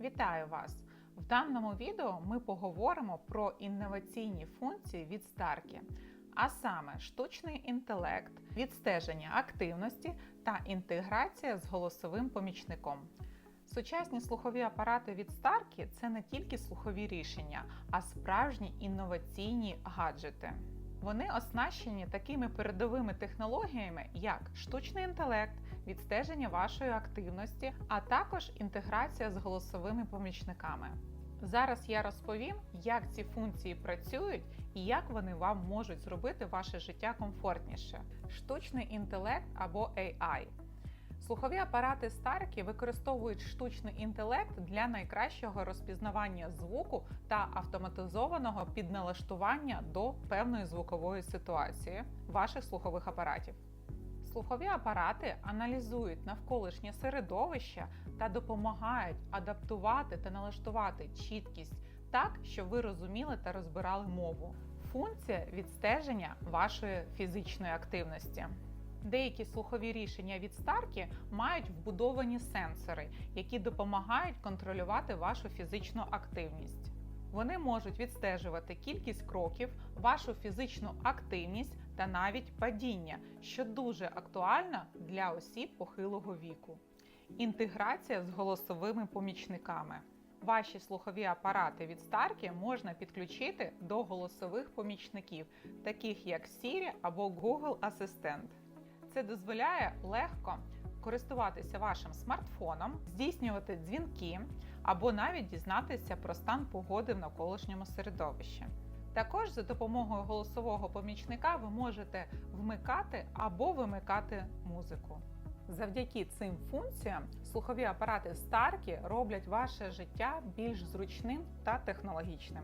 Вітаю вас! В даному відео ми поговоримо про інноваційні функції від Старкі, а саме штучний інтелект, відстеження активності та інтеграція з голосовим помічником. Сучасні слухові апарати від Старкі це не тільки слухові рішення, а справжні інноваційні гаджети. Вони оснащені такими передовими технологіями, як штучний інтелект, відстеження вашої активності, а також інтеграція з голосовими помічниками. Зараз я розповім, як ці функції працюють і як вони вам можуть зробити ваше життя комфортніше. Штучний інтелект або AI. Слухові апарати Старкі використовують штучний інтелект для найкращого розпізнавання звуку та автоматизованого підналаштування до певної звукової ситуації ваших слухових апаратів. Слухові апарати аналізують навколишнє середовище та допомагають адаптувати та налаштувати чіткість так, щоб ви розуміли та розбирали мову. Функція відстеження вашої фізичної активності. Деякі слухові рішення від Старкі мають вбудовані сенсори, які допомагають контролювати вашу фізичну активність. Вони можуть відстежувати кількість кроків, вашу фізичну активність та навіть падіння, що дуже актуально для осіб похилого віку. Інтеграція з голосовими помічниками. Ваші слухові апарати від Старкі можна підключити до голосових помічників, таких як Siri або Google Асистент. Це дозволяє легко користуватися вашим смартфоном, здійснювати дзвінки або навіть дізнатися про стан погоди в навколишньому середовищі. Також за допомогою голосового помічника ви можете вмикати або вимикати музику. Завдяки цим функціям слухові апарати Старкі роблять ваше життя більш зручним та технологічним.